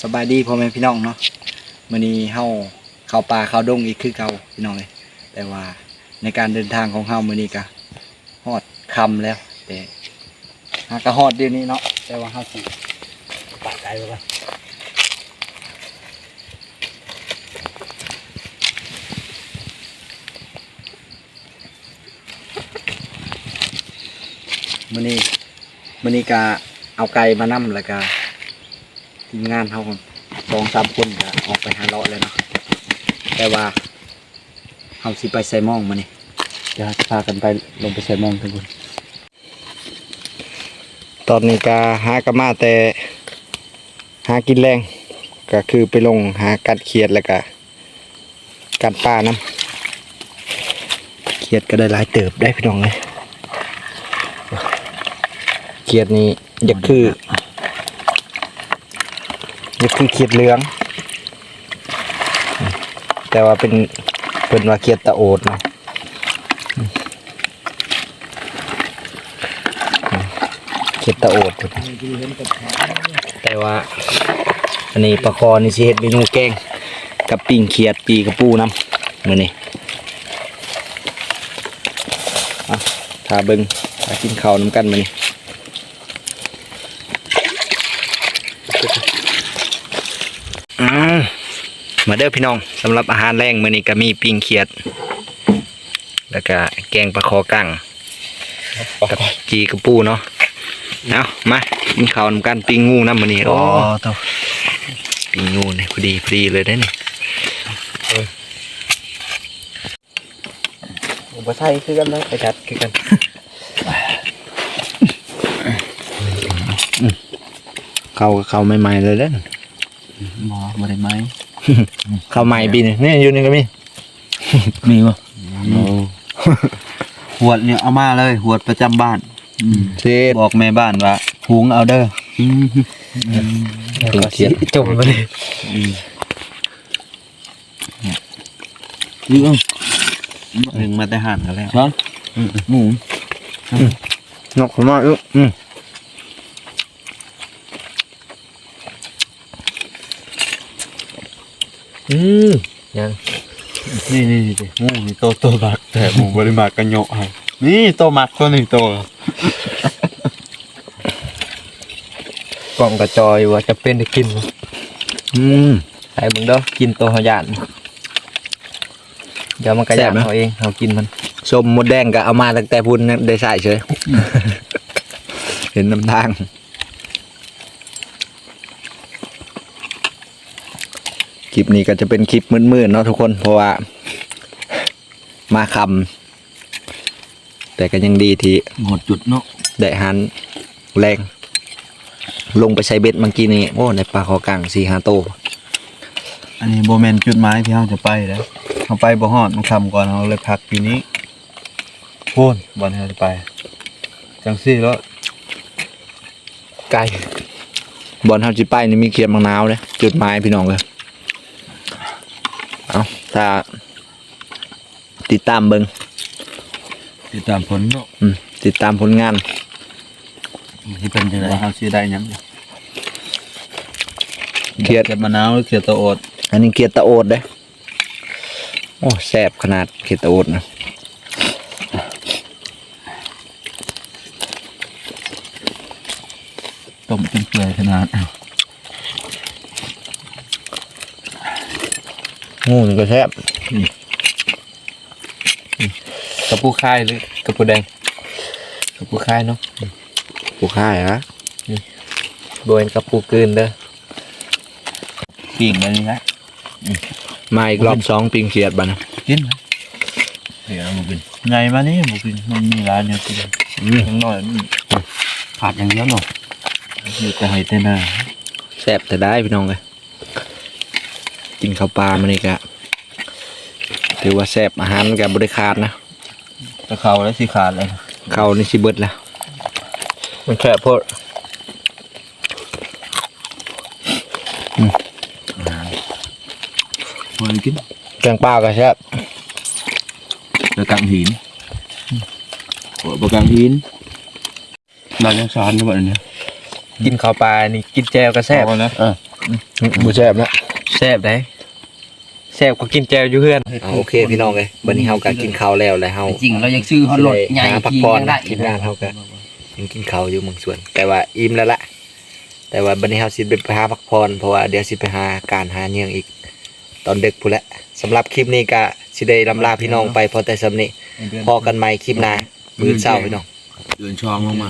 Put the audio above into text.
สบายดีพ่อแม่พี่น้องเนาะมื้อนี้เฮาเข้าป่าเข้าดงอีกคือเก่าพี่น้องเลยแต่ว่าในการเดินทางของเฮามื้อนี้ก็ฮอดคำแล้ว แต่หากก็ฮอดเดี๋ยวนี้เนาะแต่ว่าเฮาสิปาไกลไปก่อนมื้อนี้มื้อนี้ก็เอาไก่มานํแล้วก็ ทีมงานเขาสองสามคนก็ออกไปหาเลาะแล้วเนาะแต่ว่าเขาสิไปใส่หมองมานี่จะพากันไปลงไปใส่หมองทุกคนตอนนี้ก็หากระมาแต่หากินแรงก็คือไปลงหากัดเขียดแล้วก็กัดปลาน้ำเขียดก็ได้หลายเติบได้พี่น้องเลยเขียดนี้อยากคือ นี่คือเขียดเหลือง แต่ว่าเป็นเป็นว่าเขียดตะโอดนะเขียดตะโอด แต่ว่าอันนี้ปลาคอนี่สิเฮ็ดเมนูแกง กับปิ้งเขียดปีกระปูน้ำมือนี้อะถ้าเบิงถ้ากินข้าวน้ำกันมื้อนี้ อืมมาเด้อพี่น้องสำหรับอาหารแรงมื้อนี้ก็มีปิ้งเขียด แล้วก็แกงปลาคอกังกับจีกระปูเนาะเอามากินข้าวนำกันปิ้งงูน้ำมื้อนี้โอ้ตัวปิ้งงูนี่พอดีพอดีเลยได้อนี่อุปใช่คือกันเลยไปจัดคือกันเข้าเข้าใหม่ๆเลยเด้อ หมอมาได้ไหมข้าวใหม่ปีนี่นี่อยู่นี่ก็มีมีวะหวดเนี่ยเอามาเลยหวดประจำบ้านเช็ดบอกแม่บ้านว่าหุงเอาเด้อเป็นเขียดจมไปเลยยืงหนึ่งมาแต่หันกันแล้วช้อนหมูนกขมากอึอืม อืมยังนี่นี่นี่หมูนี่โตโตมักแต่หมูบริมากกันโยะให้นี่โตมักตัวนี้โตกล่องกระจอยว่าจะเป็นได้กินอืมไอ้มึงเด้อกินตัวหอยานเดี๋ยวมันกระยานเขาเองเขากินมันชมมดแดงก็เอามาตั้งแต่พุ่นได้ใส่เฉยเห็นน้ำทาง คลิปนี้ก็จะเป็นคลิปมืดๆเนาะทุกคนเพราะว่า มาคำแต่ก็ยังดีที่หมดจุดเนาะได้หันแรง ลงไปใช้เบ็ดเมื่อกี้นี้โอ้ในปลาคอกลางสี่ห้าโตวอันนี้โบแมนจุดหมายที่เราจะไปแล้วเราไปบ่ฮอดมันคำก่อนเราเลยพักปีนี้พูนบอลเราจะไป จังซี่แล้วไกลบอลเฮาจิไปนี่มีเขียดมังนาวเลยจุดไม้พี่น้องเลยเอา ถ้าติดตามเบิงติดตามผลเนาะอืมติดตามผลงานที่เป็นจังไดเราสิได้หยังเขียดเขียดมะนาวหรือเขียดตะโอด อันนี้เขียดตะโอดเด้โอ้แซ่บขนาดเขียดตะโอดนะต้มจนเปื่อยขนาด งูนี่ก็แซ่บกระปูค่ายหรือกระปูแดงกระปูค่ายเนาะปูค่ายฮะโดยกระปูกลืนเด้อปิ่งอะไรนี่นะมาอีกรอบสองปิงเขียดบ้านะกินไหมเดี๋ยวมากินไงมานี่มากินมันมีร้านเนี่ยกินอืมทั้งน้อยมันขาดอย่างเดียวเนาะอยู่แต่ให้แต่หน้าแซ่บแต่ได้พี่น้องเลย กินข้าวปลามันนี่กะถือว่าแซ่บอาหารกับบริคาดนะจะเข้าแล้วสิขาดเลยเข้าวนี่สิเบิดแล้วมันแค่พดพอกินแกงปลาก็แซ่บประกังหินประกังหินเรายังสอนอยู่แบบนี้กินข้าวปลานี่กินแจวก็แซ่บ เอานะเออบ่แซ่บนะ แซ่บได้แซ่บก็กินแจวอยู่เพื่อนเอาโอเคพี่น้องเลยวันนี้เฮาก็กินข้าวแล้วแล้วเฮาจริงเรายังซื้อฮอลรถใหญ่หาพักขี่ผ่อนยังได้นะทีมงานเฮาก็ยังกินข้าวอยู่เมืองสวน แต่ว่าอิ่มแล้วล่ะแต่ว่าบัดนี้เฮาสิไปหาพักผ่อนเพราะว่าเดี๋ยวสิไปหาการหาเนื่องอีก ตอนดึกพู้นแหละสำหรับคลิปนี้ก็สิได้ลำลาพี่น้องไปพอแต่สำนี้พอกันใหม่คลิปหน้ามื้อเช้าพี่น้องเดินช่องลงมา